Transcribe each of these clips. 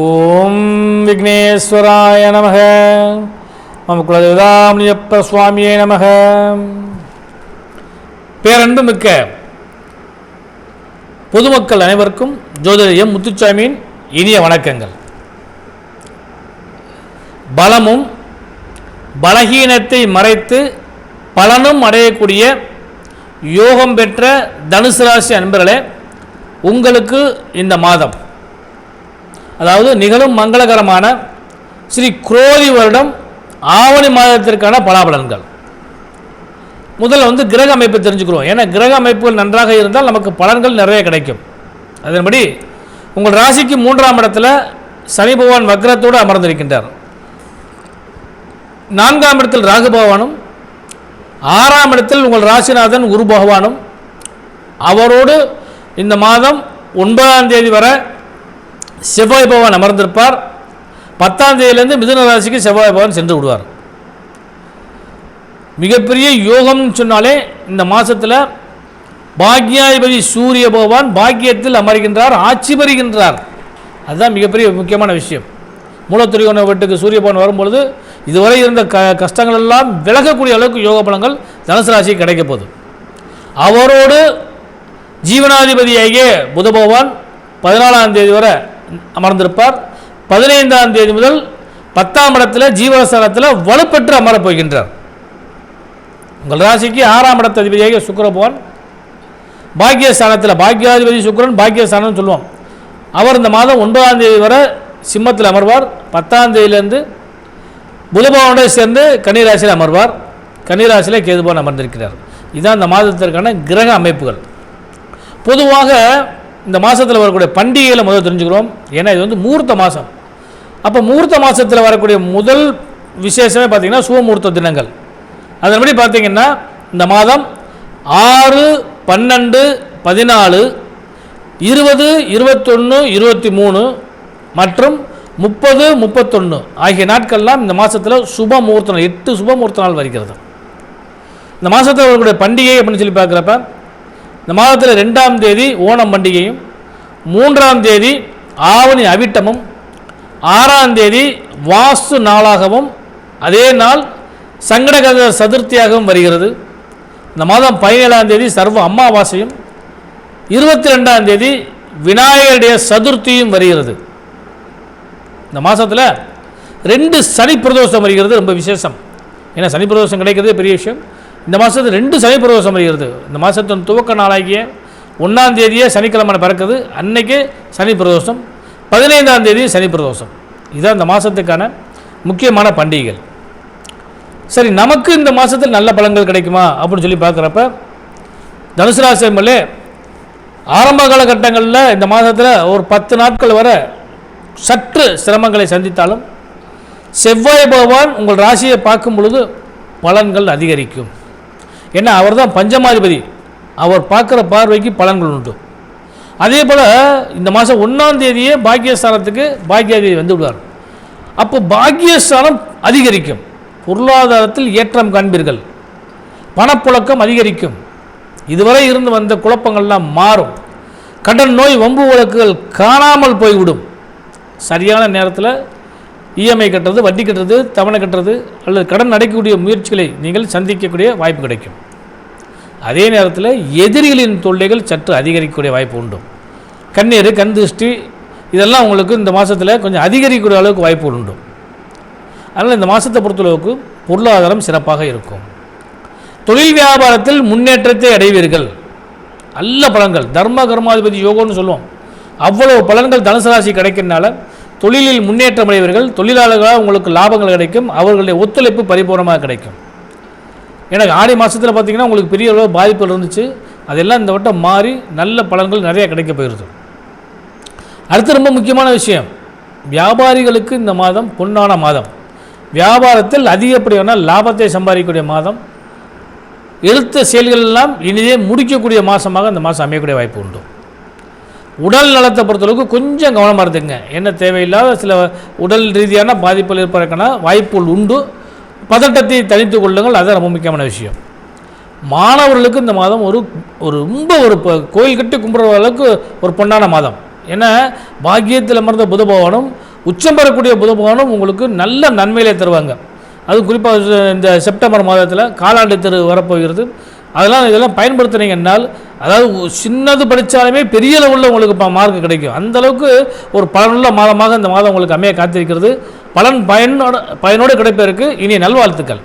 ஓம் விக்னேஸ்வராய நமக. மம குலதேவதாமணியப்ப சுவாமியே நமக. பேரன்பு மிக்க பொதுமக்கள் அனைவருக்கும் ஜோதிடம் முத்துச்சாமியின் இனிய வணக்கங்கள். பலமும் பலகீனத்தை மறைத்து பலனும் அடையக்கூடிய யோகம் பெற்ற தனுசு ராசி அன்பர்களே உங்களுக்கு இந்த மாதம் அதாவது நிகழும் மங்களகரமான ஸ்ரீ குரோதி வருடம் ஆவணி மாதத்திற்கான பலாபலன்கள். முதல்ல வந்து கிரக அமைப்பு தெரிஞ்சுக்கிறோம். ஏன்னா கிரக அமைப்புகள் நன்றாக இருந்தால் நமக்கு பலன்கள் நிறைய கிடைக்கும். அதன்படி உங்கள் ராசிக்கு மூன்றாம் இடத்துல சனி பகவான் வக்ரத்தோடு அமர்ந்திருக்கின்றார். நான்காம் இடத்தில் ராகு பகவானும் ஆறாம் இடத்தில் உங்கள் ராசிநாதன் குரு பகவானும் அவரோடு இந்த மாதம் ஒன்பதாம் தேதி வரை செவ்வாய் பகவான் அமர்ந்திருப்பார். பத்தாம் தேதியிலேருந்து மிதுன ராசிக்கு செவ்வாய் பகவான் சென்று விடுவார். மிகப்பெரிய யோகம்னு சொன்னாலே இந்த மாதத்தில் பாக்யாதிபதி சூரிய பகவான் பாக்கியத்தில் அமர்கின்றார் ஆட்சி பெறுகின்றார். அதுதான் மிகப்பெரிய முக்கியமான விஷயம். மூலத்துறையோன வீட்டுக்கு சூரிய பகவான் வரும்பொழுது இதுவரை இருந்த க கஷ்டங்கள் எல்லாம் விலகக்கூடிய அளவுக்கு யோக பலங்கள் தனுசு ராசி கிடைக்க போகுது. அவரோடு ஜீவனாதிபதியாகிய புத பகவான் பதினாலாம் தேதி வரை அமர்ந்திருப்பார். பதினைந்தாம் தேதி முதல் பத்தாம் இடத்துல ஜீவனஸ்தானத்தில் வலுப்பெற்று அமரப் போகின்றார் உங்கள் ராசிக்கு ஆறாம் இடத்த அதிபதியாக சுக்கிர பாக்கியஸ்தானத்தில் பாக்கியாதிபதி சுக்கரன் பாக்கியஸ்தானம் சொல்லுவோம் அவர் இந்த மாதம் ஒன்பதாம் தேதி வரை சிம்மத்தில் அமர்வார். பத்தாம் தேதியிலேருந்து புதபவனோட சேர்ந்து கன்னிராசியில் அமர்வார். கன்னிராசியில் கேதுபவன் அமர்ந்திருக்கிறார். இதுதான் இந்த மாதத்திற்கான கிரக அமைப்புகள். பொதுவாக இந்த மாதத்தில் வரக்கூடிய பண்டிகைகளை முதல் தெரிஞ்சுக்கிறோம். ஏன்னா இது வந்து மூர்த்த மாதம் அப்போ மூர்த்த மாதத்தில் வரக்கூடிய முதல் விசேஷமே பார்த்திங்கன்னா சுவமூர்த்த தினங்கள். அதன்படி பார்த்தீங்கன்னா இந்த மாதம் ஆறு பன்னெண்டு பதினாலு இருபது இருபத்தொன்று இருபத்தி மூணு மற்றும் முப்பது முப்பத்தொன்று ஆகிய நாட்கள்லாம் இந்த மாதத்தில் சுப முகூர்த்த நாள் எட்டு சுப முகூர்த்த நாள் வருகிறது. இந்த மாதத்தில் வரக்கூடிய பண்டிகை அப்படின்னு சொல்லி பார்க்குறப்ப இந்த மாதத்தில் ரெண்டாம் தேதி ஓணம் பண்டிகையும் மூன்றாம் தேதி ஆவணி அவிட்டமும் ஆறாம் தேதி வாஸ்து நாளாகவும் அதே நாள் சங்கடகர சதுர்த்தியாகவும் வருகிறது. இந்த மாதம் பதினேழாம் தேதி சர்வ அமாவாசையும் இருபத்தி ரெண்டாம் தேதி விநாயகருடைய சதுர்த்தியும் வருகிறது. இந்த மாதத்தில் ரெண்டு சனி பிரதோஷம் வருகிறது ரொம்ப விசேஷம். ஏன்னா சனி பிரதோஷம் கிடைக்கிறதே பெரிய விஷயம். இந்த மாதத்தில் ரெண்டு சனி பிரதோஷம் வருகிறது. இந்த மாதத்தின் துவக்க நாளாகிய ஒன்றாம் தேதியே சனிக்கிழமை பிறக்குது. அன்னைக்கு சனி பிரதோஷம் பதினைந்தாம் தேதி சனி பிரதோஷம். இதுதான் இந்த மாதத்துக்கான முக்கியமான பண்டிகைகள். சரி நமக்கு இந்த மாதத்தில் நல்ல பலன்கள் கிடைக்குமா அப்படின்னு சொல்லி பார்க்குறப்ப தனுசு ராசி எம்எல்ஏ ஆரம்ப காலகட்டங்களில் இந்த மாதத்தில் ஒரு பத்து நாட்கள் வரை சற்று சிரமங்களை சந்தித்தாலும் செவ்வாய் பகவான் உங்கள் ராசியை பார்க்கும் பொழுது பலன்கள் அதிகரிக்கும். ஏன்னா அவர் தான் பஞ்சமாதிபதி. அவர் பார்க்குற பார்வைக்கு பலன்கள் உண்டு. அதே போல் இந்த மாதம் ஒன்றாம் தேதியே பாக்கியஸ்தானத்துக்கு பாக்கியாதிபதி வந்து விடுவார். அப்போ பாக்கியஸ்தானம் அதிகரிக்கும். பொருளாதாரத்தில் ஏற்றம் காண்பீர்கள். பணப்புழக்கம் அதிகரிக்கும். இதுவரை இருந்து வந்த குழப்பங்கள்லாம் மாறும். கடன் நோய் வம்பு வழக்குகள் காணாமல் போய்விடும். சரியான நேரத்தில் இஎம்ஐ கட்டுறது வட்டி கட்டுறது தவணை கட்டுறது அல்லது கடன் அடைக்கக்கூடிய முயற்சிகளை நீங்கள் சந்திக்கக்கூடிய வாய்ப்பு கிடைக்கும். அதே நேரத்தில் எதிரிகளின் தொல்லைகள் சற்று அதிகரிக்கக்கூடிய வாய்ப்பு உண்டு. கண்ணீர் கண் திருஷ்டி இதெல்லாம் உங்களுக்கு இந்த மாதத்தில் கொஞ்சம் அதிகரிக்கக்கூடிய அளவுக்கு வாய்ப்பு உண்டு. அதனால் இந்த மாதத்தை பொறுத்தளவுக்கு பொருளாதாரம் சிறப்பாக இருக்கும். தொழில் வியாபாரத்தில் முன்னேற்றத்தை அடைவீர்கள். நல்ல பலன்கள் தர்ம கர்மாதிபதி யோகம்னு சொல்லுவோம். அவ்வளவு பலன்கள் தனுசு ராசி கிடைக்கிறனால தொழிலில் முன்னேற்றம் அடைவீர்கள் தொழிலாளர்களாக உங்களுக்கு லாபங்கள் கிடைக்கும். அவர்களுடைய ஒத்துழைப்பு பரிபூர்ணமாக கிடைக்கும். எனக்கு ஆடி மாதத்தில் பார்த்தீங்கன்னா உங்களுக்கு பெரிய அளவு பாதிப்புகள் இருந்துச்சு. அதெல்லாம் இந்த வட்டம் மாறி நல்ல பலன்கள் நிறையா கிடைக்க போயிருது. அடுத்து ரொம்ப முக்கியமான விஷயம். வியாபாரிகளுக்கு இந்த மாதம் பொன்னான மாதம். வியாபாரத்தில் அதிகப்படியான லாபத்தை சம்பாதிக்கக்கூடிய மாதம். எழுத்த செயல்கள் எல்லாம் இனிதே முடிக்கக்கூடிய மாதமாக இந்த மாதம் அமையக்கூடிய வாய்ப்பு உண்டு. உடல் நலத்தை பொறுத்தளவுக்கு கொஞ்சம் கவனமாக இருந்துங்க என்ன தேவையில்லாத சில உடல் ரீதியான பாதிப்புகள் இருப்பதற்கான வாய்ப்புகள் உண்டு. பதட்டத்தை தனித்து கொள்ளுங்கள் அது ரொம்ப முக்கியமான விஷயம். மாணவர்களுக்கு இந்த மாதம் ஒரு ஒரு ரொம்ப ஒரு கோயில் கட்டி கும்பிட்ற அளவுக்கு ஒரு பொன்னான மாதம். ஏன்னா பாக்கியத்தில் அமர்ந்த புத பகவானும் உச்சம் பெறக்கூடிய புத பகவானும் உங்களுக்கு நல்ல நன்மையிலே தருவாங்க. அது குறிப்பாக இந்த செப்டம்பர் மாதத்தில் காலாண்டு தெரு வரப்போகிறது. அதெல்லாம் இதெல்லாம் பயன்படுத்துனீங்கன்னால் அதாவது சின்னது படித்தாலுமே பெரிய லெவலில் உங்களுக்கு இப்போ மார்க் கிடைக்கும். அந்தளவுக்கு ஒரு பலனுள்ள மாதமாக இந்த மாதம் உங்களுக்கு அமைய காத்திருக்கிறது. பலன் பயனோட பயனோடு கிடைப்பதற்கு இனிய நல்வாழ்த்துக்கள்.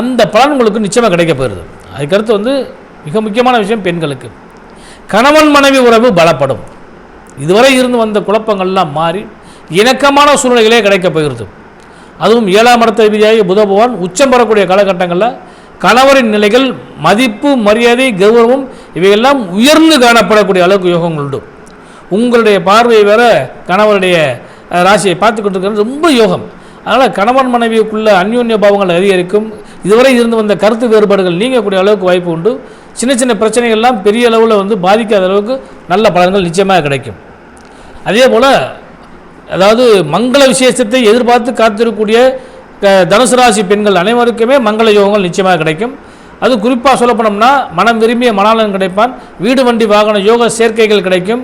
அந்த பலன் உங்களுக்கு நிச்சயமாக கிடைக்க போகிறது. அதுக்கடுத்து வந்து மிக முக்கியமான விஷயம் பெண்களுக்கு. கணவன் மனைவி உறவு பலப்படும். இதுவரை இருந்து வந்த குழப்பங்கள்லாம் மாறி இணக்கமான சூழ்நிலைகளே கிடைக்க போகிறது. அதுவும் ஏழாம் இடத்த விதியாகி புத பகவான் உச்சம் பெறக்கூடிய காலகட்டங்களில் கணவரின் நிலைகள் மதிப்பு மரியாதை கௌரவம் இவையெல்லாம் உயர்ந்து காணப்படக்கூடிய அளவுக்கு யோகங்கள் உண்டு. உங்களுடைய பார்வை வேற கணவருடைய ராசியை பார்த்து கொண்டிருக்கிறது ரொம்ப யோகம். அதனால் கணவன் மனைவிக்குள்ள அந்யோன்ய பாவங்கள் அதிகரிக்கும். இதுவரை இருந்து வந்த கருத்து வேறுபாடுகள் நீங்கக்கூடிய அளவுக்கு வாய்ப்பு உண்டு. சின்ன சின்ன பிரச்சனைகள்லாம் பெரிய அளவில் வந்து பாதிக்காத அளவுக்கு நல்ல பலன்கள் நிச்சயமாக கிடைக்கும். அதே போல் அதாவது மங்கள விசேஷத்தை எதிர்பார்த்து காத்திருக்கக்கூடிய தனுசு ராசி பெண்கள் அனைவருக்குமே மங்கள யோகங்கள் நிச்சயமாக கிடைக்கும். அது குறிப்பாக சொல்லப்போனோம்னா மனம் விரும்பிய மணாளன் கிடைப்பான். வீடு வண்டி வாகன யோக சேர்க்கைகள் கிடைக்கும்.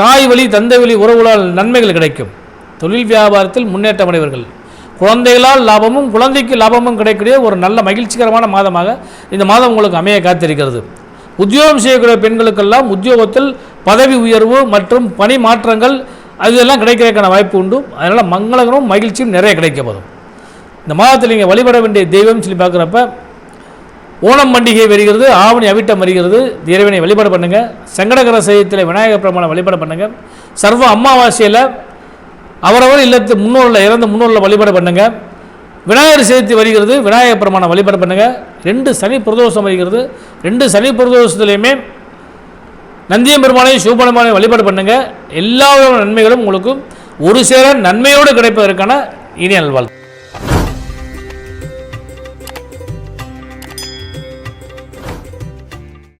தாய் வழி தந்தை வழி உறவுகளால் நன்மைகள் கிடைக்கும். தொழில் வியாபாரத்தில் முன்னேற்றம் அடைவர்கள். குழந்தைகளால் லாபமும் குழந்தைக்கு லாபமும் கிடைக்கக்கூடிய ஒரு நல்ல மகிழ்ச்சிகரமான மாதமாக இந்த மாதம் உங்களுக்கு அமைய காத்திருக்கிறது. உத்தியோகம் செய்யக்கூடிய பெண்களுக்கெல்லாம் உத்தியோகத்தில் பதவி உயர்வு மற்றும் பணி மாற்றங்கள் அதெல்லாம் கிடைக்கிறதுக்கான வாய்ப்பு உண்டு. அதனால் மங்களகரமும் மகிழ்ச்சியும் நிறைய கிடைக்கப்படும் இந்த மாதத்தில் நீங்கள் வழிபட வேண்டிய தெய்வம் சொல்லி பார்க்குறப்ப ஓணம் பண்டிகை வருகிறது ஆவணி அவிட்டம் வருகிறது. இறைவனை வழிபாடு பண்ணுங்கள் சங்கடகர சையத்தில் விநாயகர் பிரமாணம் வழிபாடு பண்ணுங்கள் சர்வ அமாவாசையில் அவரவர் இல்லத்து முன்னோரில் இறந்த முன்னோரில் வழிபாடு பண்ணுங்கள் விநாயகர் சதுர்த்தி வருகிறது விநாயகர் பிரமாணம் வழிபாடு பண்ணுங்கள் ரெண்டு சனி பிரதோஷம் வருகிறது. ரெண்டு சனி பிரதோஷத்துலையுமே நந்தியம் பெருமானையும் சிவபெருமானையும் வழிபாடு பண்ணுங்கள் எல்லா விதமான நன்மைகளும் உங்களுக்கு ஒரு சேர நன்மையோடு கிடைப்பதற்கான இனிய நல்வாழ்த்து